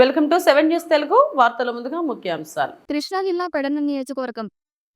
Welcome to seven news Telugu. వార్తల ముందుగా ముఖ్యాంశాలు. కృష్ణా జిల్లా పెడన నియోజకవర్గం.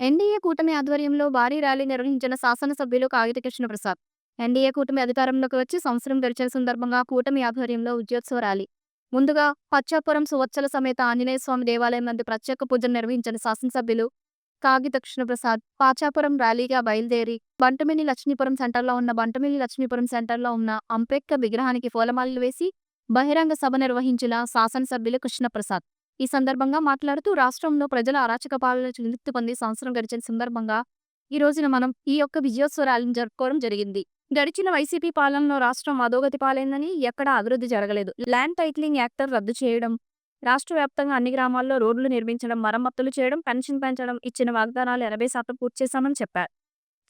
ఎన్డీఏ కూటమి ఆధ్వర్యంలో భారీ ర్యాలీ నిర్వహించిన శాసనసభ్యులు కాగిత కృష్ణప్రసాద్ ఎన్డీఏ కూటమి అధికారంలోకి వచ్చి సంవత్సరం గడిచిన సందర్భంగా కూటమి ఆధ్వర్యంలో ఉద్యోత్సవ ర్యాలీ. ముందుగా పచ్చాపురం సువత్సల సమేత ఆంజనేయ స్వామి దేవాలయం నందు ప్రత్యేక పూజలు నిర్వహించిన శాసనసభ్యులు కాగిత కృష్ణప్రసాద్ పాచాపురం ర్యాలీగా బయలుదేరి బంటమిని లక్ష్మీపురం సెంటర్లో ఉన్న బంటమిని లక్ష్మీపురం సెంటర్లో ఉన్న అంబేద్కర్ విగ్రహానికి పూలమాలలు వేసి బహిరంగ సభ నిర్వహించిన శాసనసభ్యులు కృష్ణప్రసాద్. ఈ సందర్భంగా మాట్లాడుతూ రాష్ట్రంలో ప్రజల అరాచక పాలన నిలుప్తి పొంది సంవత్సరం గడిచిన సందర్భంగా ఈ రోజున మనం ఈ యొక్క విజయోత్సవాలను జరుపుకోవడం జరిగింది. గడిచిన వైసీపీ పాలనలో రాష్ట్రం అధోగతి పాలైందని ఎక్కడా అభివృద్ధి జరగలేదు. ల్యాండ్ టైటిలింగ్ యాక్టర్ రద్దు చేయడం రాష్ట్ర వ్యాప్తంగా అన్ని గ్రామాల్లో రోడ్లు నిర్మించడం మరమ్మతులు చేయడం పెన్షన్ పెంచడం ఇచ్చిన వాగ్దానాలు ఎనభై శాతం పూర్తి చేశామని చెప్పారు.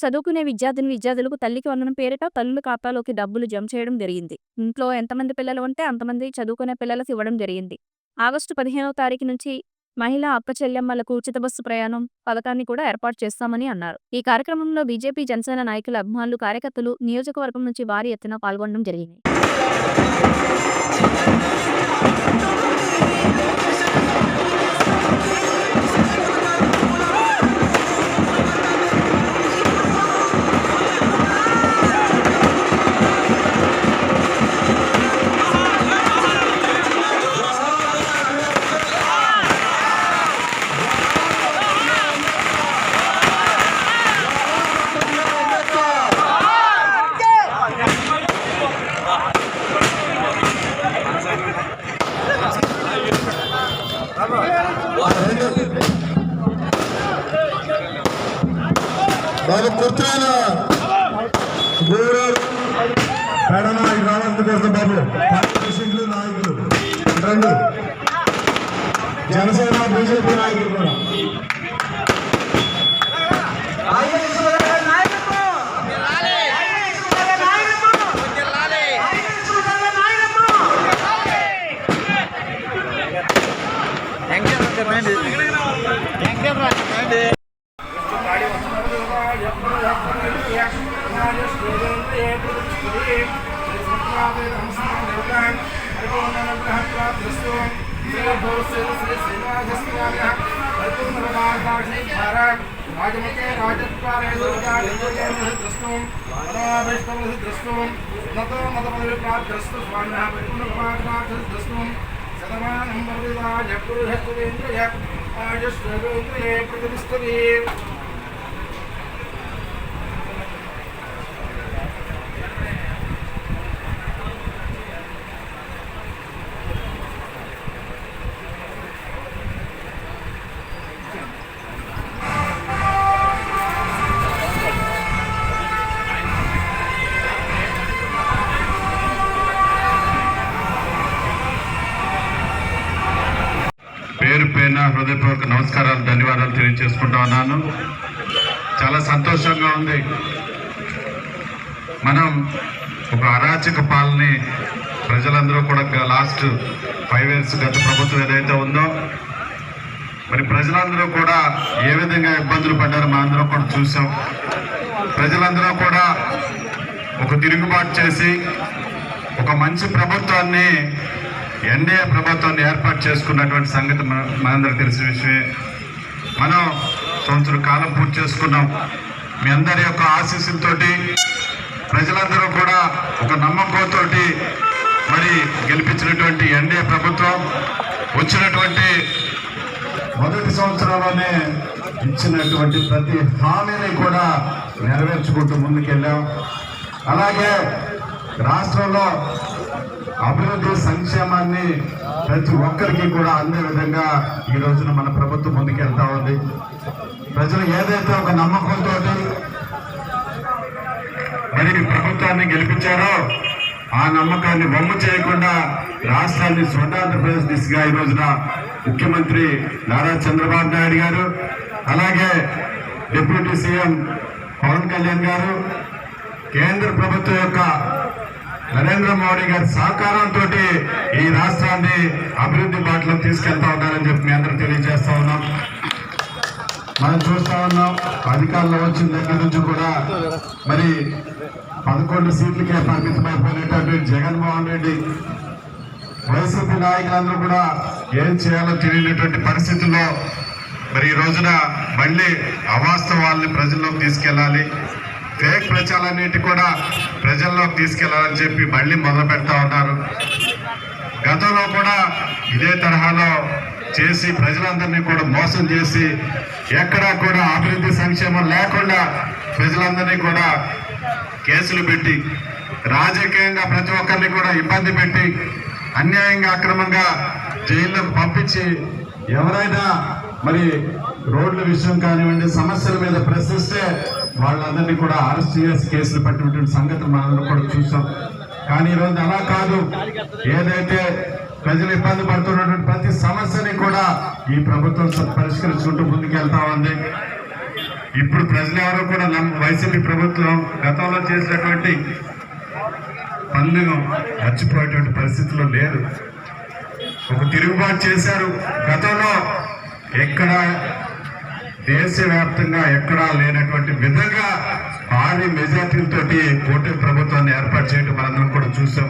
చదువుకునే విద్యార్థిని విద్యార్థులకు తల్లికి వందనం పేరిట తల్లుల ఖాతాలోకి డబ్బులు జమ చేయడం జరిగింది. ఇంట్లో ఎంతమంది పిల్లలు ఉంటే అంతమంది చదువుకునే పిల్లలకు ఇవ్వడం జరిగింది. ఆగస్టు పదిహేనవ తారీఖు నుంచి మహిళా అక్క చెల్లెమ్మలకు ఉచిత బస్సు ప్రయాణం పథకాన్ని కూడా ఏర్పాటు చేస్తామని అన్నారు. ఈ కార్యక్రమంలో బీజేపీ జనసేన నాయకుల అభిమానులు కార్యకర్తలు నియోజకవర్గం నుంచి భారీ ఎత్తున పాల్గొనడం జరిగింది. బాబు కుర్తాల గోరాలు పెడన రావాల్సిన కోసం బాబు. పార్టీ నాయకులు. రండి. జనసేన బీజేపీ నాయకులు కూడా. राजमते राजत्वारेषुजालिन्दुजेन्द्रद्रष्टुं मनोभिष्टमसि द्रष्टुं नतो मतपदविप्राप्तस्तुस्वामिनः परिपूर्णकमात्रार्थद्रष्टुं शतमानं वर्धिताय पुरुषस्तुरेन्द्रय आयुष्वेन्द्रये प्रतिष्ठति పేరున హృదయపూర్వక నమస్కారాలు ధన్యవాదాలు తెలియజేసుకుంటా ఉన్నాను. చాలా సంతోషంగా ఉంది. మనం ఒక అరాచక పాలని ప్రజలందరూ కూడా లాస్ట్ ఫైవ్ ఇయర్స్ గత ప్రభుత్వం ఏదైతే ఉందో మరి ప్రజలందరూ కూడా ఏ విధంగా ఇబ్బందులు పడ్డారో మనందరం కూడా చూసాం. ప్రజలందరూ కూడా ఒక తిరుగుబాటు చేసి ఒక మంచి ప్రభుత్వాన్ని ఎన్డీఏ ప్రభుత్వాన్ని ఏర్పాటు చేసుకున్నటువంటి సంగతి మన మనందరికి తెలిసిన విషయమే. మనం సంవత్సరం కాలం పూర్తి చేసుకున్నాం. మీ అందరి యొక్క ఆశీస్సులతోటి ప్రజలందరూ కూడా ఒక నమ్మకంతో మరి గెలిపించినటువంటి ఎన్డీఏ ప్రభుత్వం వచ్చినటువంటి మొదటి సంవత్సరంలోనే ఇచ్చినటువంటి ప్రతి హామీని కూడా నెరవేర్చుకుంటూ ముందుకెళ్ళాం. అలాగే రాష్ట్రంలో అభివృద్ధి సంక్షేమాన్ని ప్రతి ఒక్కరికి కూడా అందే విధంగా ఈ రోజున మన ప్రభుత్వం ముందుకెళ్తా ఉంది. ప్రజలు ఏదైతే ఒక నమ్మకంతో మరి ప్రభుత్వాన్ని గెలిపించారో ఆ నమ్మకాన్ని బొమ్మ చేయకుండా రాష్ట్రాన్ని స్వర్ణాంధ్రప్రదేశ్ దిశగా ఈ రోజున ముఖ్యమంత్రి నారా చంద్రబాబు నాయుడు గారు అలాగే డిప్యూటీ సీఎం పవన్ కళ్యాణ్ గారు కేంద్ర ప్రభుత్వం యొక్క నరేంద్ర మోడీ గారి సహకారంతో ఈ రాష్ట్రాన్ని అభివృద్ధి బాటలో తీసుకెళ్తా ఉన్నారని చెప్పి మీ అందరూ తెలియజేస్తా ఉన్నాం. మనం చూస్తా ఉన్నాం అధికారంలో వచ్చిన దగ్గర నుంచి కూడా మరి పదకొండు సీట్లకే పరిమితమైపోయినటువంటి జగన్మోహన్ రెడ్డి వైసీపీ నాయకులందరూ కూడా ఏం చేయాలో తెలియనటువంటి పరిస్థితుల్లో మరి ఈ రోజున మళ్ళీ అవాస్తవాల్ని ప్రజల్లోకి తీసుకెళ్ళాలి. ఫేక్ ప్రచారాలన్నిటి కూడా ప్రజల్లోకి తీసుకెళ్ళాలని చెప్పి మళ్ళీ మొదలు పెడతా ఉన్నారు. గతంలో కూడా ఇదే తరహాలో చేసి ప్రజలందరినీ కూడా మోసం చేసి ఎక్కడా కూడా అభివృద్ధి సంక్షేమం లేకుండా ప్రజలందరినీ కూడా కేసులు పెట్టి రాజకీయంగా ప్రతి ఒక్కరిని కూడా ఇబ్బంది పెట్టి అన్యాయంగా అక్రమంగా జైల్లోకి పంపించి ఎవరైనా మరి రోడ్ల విషయం కానివ్వండి సమస్యల మీద ప్రశ్నిస్తే వాళ్ళందరినీ కూడా అరెస్ట్ చేసి కేసులు పట్టినటువంటి సంగతి మనందరం కూడా చూసాం. కానీ ఈరోజు అలా కాదు. ఏదైతే ప్రజలు ఇబ్బంది పడుతున్నటువంటి ప్రతి సమస్యని కూడా ఈ ప్రభుత్వం పరిష్కరించుకుంటూ ముందుకెళ్తా ఉంది. ఇప్పుడు ప్రజలు ఎవరు కూడా నమ్మ వైసీపీ ప్రభుత్వం గతంలో చేసినటువంటి పనులను మర్చిపోయేటువంటి పరిస్థితిలో లేదు ఒక తిరుగుబాటు చేశారు. గతంలో ఎక్కడ దేశవ్యాప్తంగా ఎక్కడా లేనటువంటి విధంగా భారీ మెజార్టీలతో కూటమి ప్రభుత్వాన్ని ఏర్పాటు చేయడం మనందరం కూడా చూసాం.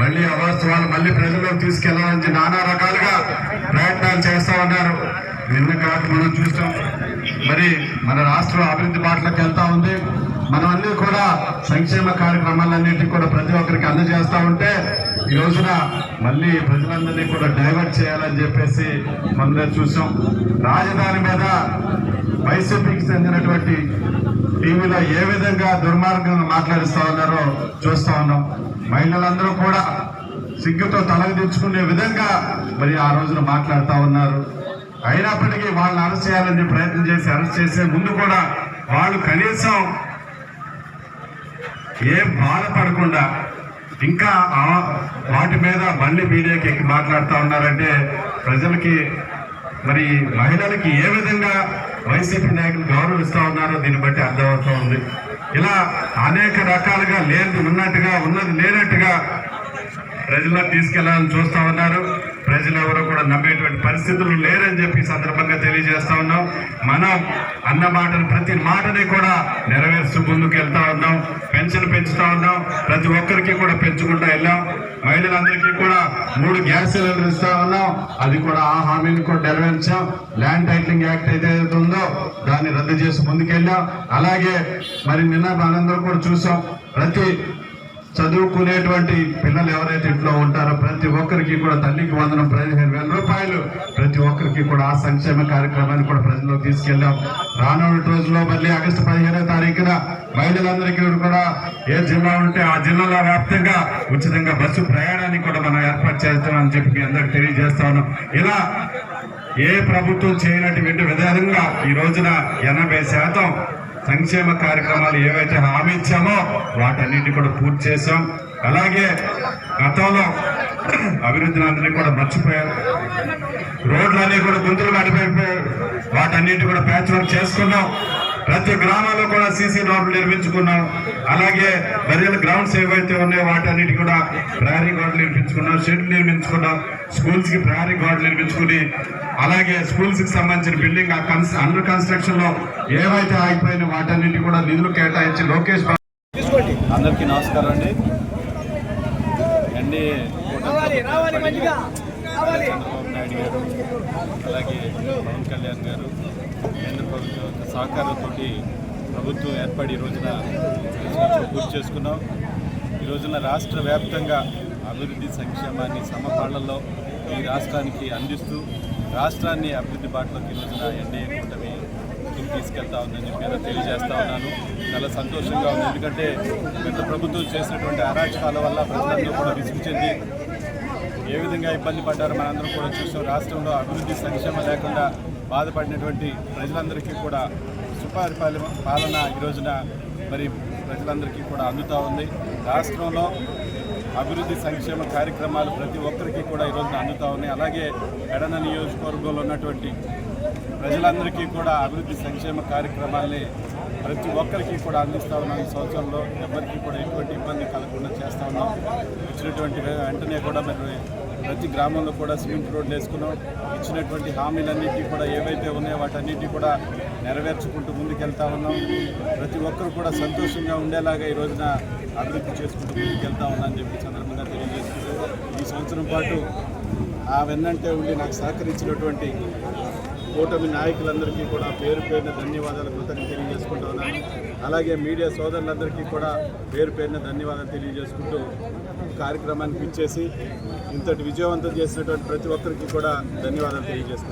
మళ్ళీ అవాస్తవాలు మళ్ళీ ప్రజల్లోకి తీసుకెళ్ళాలని నానా రకాలుగా ప్రయత్నాలు చేస్తా ఉన్నారు. నిన్న కాదు మనం చూసాం. మరి మన రాష్ట్రం అభివృద్ధి బాటలోకి వెళ్తా ఉంది. మనం అన్ని కూడా సంక్షేమ కార్యక్రమాలన్నింటినీ కూడా ప్రతి ఒక్కరికి అందజేస్తూ ఉంటే ఈ రోజున మళ్ళీ ప్రజలందరినీ కూడా డైవర్ట్ చేయాలని చెప్పేసి మనం చూసాం. రాజధాని మీద వైసీపీకి చెందినటువంటి టీవీలో ఏ విధంగా దుర్మార్గంగా మాట్లాడిస్తా ఉన్నారో చూస్తా ఉన్నాం. మహిళలందరూ కూడా సిగ్గుతో తలదించుకునే విధంగా మరి ఆ రోజున మాట్లాడుతూ ఉన్నారు. అయినప్పటికీ వాళ్ళని అరెస్ట్ చేయాలని ప్రయత్నం చేసి అరెస్ట్ చేసే ముందు కూడా వాళ్ళు కనీసం ఏం బాధపడకుండా ఇంకా ఆ- వాటి మీద మళ్ళీ మీడియాకి ఎక్కి మాట్లాడుతూ ఉన్నారంటే ప్రజలకి మరి మహిళలకి ఏ విధంగా వైసీపీ నాయకులు గౌరవిస్తూ ఉన్నారో దీన్ని బట్టి అర్థమవుతూ ఉంది. ఇలా అనేక రకాలుగా లేనిది ఉన్నట్టుగా ఉన్నది లేనట్టుగా ప్రజల్లో తీసుకెళ్ళాలని చూస్తూ ఉన్నారు. ప్రజలు ఎవరు కూడా నమ్మేటువంటి పరిస్థితులు లేరని చెప్పి సందర్భంగా తెలియజేస్తా ఉన్నాం. మనం అన్న మాటను ప్రతి మాటని కూడా నెరవేరుస్తూ ముందుకు వెళ్తా ఉన్నాం. పెన్షన్ పెంచుతా ఉన్నాం. ప్రతి ఒక్కరికి కూడా పెంచుకుంటూ వెళ్ళాం. మహిళలందరికీ కూడా మూడు గ్యాస్ సిలిండర్ ఇస్తా ఉన్నాం. అది కూడా ఆ హామీని కూడా నెరవేర్చాం. ల్యాండ్ టైటిలింగ్ యాక్ట్ ఏదైతే ఉందో దాన్ని రద్దు చేసి ముందుకెళ్ళాం. అలాగే మరి నిన్న మనందరం కూడా చూసాం. ప్రతి చదువుకునేటువంటి పిల్లలు ఎవరైతే ఇంట్లో ఉంటారో ప్రతి ఒక్కరికి కూడా తల్లికి వందనం పదిహేను వేల రూపాయలు. ప్రతి ఒక్కరికి కూడా ఆ సంక్షేమ కార్యక్రమాన్ని కూడా ప్రజల్లో తీసుకెళ్ళాం రానున్న రోజుల్లో మళ్ళీ ఆగస్టు పదిహేనో తారీఖున మహిళలందరికీ కూడా ఏ జిల్లా ఉంటే ఆ జిల్లాలో వ్యాప్తంగా ఉచితంగా బస్సు ప్రయాణాన్ని కూడా మనం ఏర్పాటు చేస్తామని చెప్పి మీ అందరికి తెలియజేస్తాను ఇలా ఏ ప్రభుత్వం చేయనటువంటి విధంగా ఈ రోజున ఎనభై శాతం సంక్షేమ కార్యక్రమాలు ఏవైతే హామీ ఇచ్చామో వాటన్నిటి కూడా పూర్తి చేశాం. అలాగే గతంలో అభివృద్ధిని కూడా మర్చిపోయారు. రోడ్లన్నీ కూడా గుంతలు నడిపోయి వాటన్నిటి కూడా ప్యాచ్ వర్క్ చేసుకున్నాం. ప్రతి గ్రామాల్లో కూడా సీసీ రోడ్లు నిర్మించుకున్నాం. అలాగే బరియల గ్రౌండ్స్ ఏవైతే ఉన్నాయో వాటన్నిటి కూడా ప్రహరీ గోడలు నిర్మించుకున్నాం. షెడ్లు నిర్మించుకున్నాం. స్కూల్స్కి ప్రహరీ గోడలు నిర్మించుకుని అలాగే స్కూల్స్కి సంబంధించిన బిల్డింగ్ అండర్ కన్స్ట్రక్షన్లో ఏవైతే ఆగిపోయిన వాటన్నిటి కూడా నిధులు కేటాయించి లోకేష్ బాబు అందరికీ నమస్కారం అండి. చంద్రబాబు నాయుడు గారు అలాగే పవన్ కళ్యాణ్ గారు కేంద్ర ప్రభుత్వం యొక్క సహకారంతో ప్రభుత్వం ఏర్పడి ఈ రోజున పూర్తి చేసుకున్నాం. ఈ రోజున రాష్ట్ర వ్యాప్తంగా అభివృద్ధి సంక్షేమాన్ని సమపాళ్ళలో ఈ రాష్ట్రానికి అందిస్తూ రాష్ట్రాన్ని అభివృద్ధి బాటలోకి ఈ రోజున ఎన్డీఏ కూటమి తీసుకెళ్తా ఉందని చెప్పి తెలియజేస్తా ఉన్నాను. చాలా సంతోషంగా ఉంది. ఎందుకంటే గత ప్రభుత్వం చేసినటువంటి అరాచకాల వల్ల ప్రజలందరూ కూడా విసుగు చెంది ఏ విధంగా ఇబ్బంది పడ్డారో మనందరం కూడా చూసాం. రాష్ట్రంలో అభివృద్ధి సంక్షేమం లేకుండా బాధపడినటువంటి ప్రజలందరికీ కూడా సుపరిపాలన పాలన ఈ రోజున మరి ప్రజలందరికీ కూడా అందుతూ ఉంది. రాష్ట్రంలో అభివృద్ధి సంక్షేమ కార్యక్రమాలు ప్రతి ఒక్కరికి కూడా ఈ రోజున అందుతూ ఉన్నాయి. అలాగే ఎడన నియోజకవర్గంలో ఉన్నటువంటి ప్రజలందరికీ కూడా అభివృద్ధి సంక్షేమ కార్యక్రమాల్ని ప్రతి ఒక్కరికి కూడా అందిస్తా ఉన్నాం. ఈ సంవత్సరంలో ఎవరికి కూడా ఎటువంటి ఇబ్బంది కలగకుండా చేస్తూ ఉన్నాం. వచ్చినటువంటి వెంటనే కూడా మరి ప్రతి గ్రామంలో కూడా సిమెంట్ రోడ్లు వేసుకున్నాం. ఇచ్చినటువంటి హామీలన్నిటి కూడా ఏవైతే ఉన్నాయో వాటన్నిటి కూడా నెరవేర్చుకుంటూ ముందుకెళ్తా ఉన్నాం. ప్రతి ఒక్కరు కూడా సంతోషంగా ఉండేలాగా ఈ రోజున అభివృద్ధి చేసుకుంటూ ముందుకెళ్తా ఉన్నానని చెప్పి సందర్భంగా తెలియజేసుకుంటూ ఈ సంవత్సరం పాటు ఆ వెన్నంటే ఉండి నాకు సహకరించినటువంటి కూటమి నాయకులందరికీ కూడా పేరు పేరున ధన్యవాదాలు కృతజ్ఞత తెలియజేసుకుంటూ ఉన్నాను. అలాగే మీడియా సోదరులందరికీ కూడా పేరు పేరున ధన్యవాదాలు తెలియజేసుకుంటూ కార్యక్రమానికి ఇచ్చేసి ఇంతటి విజయవంతం చేసినటువంటి ప్రతి ఒక్కరికి కూడా ధన్యవాదాలు తెలియజేస్తాను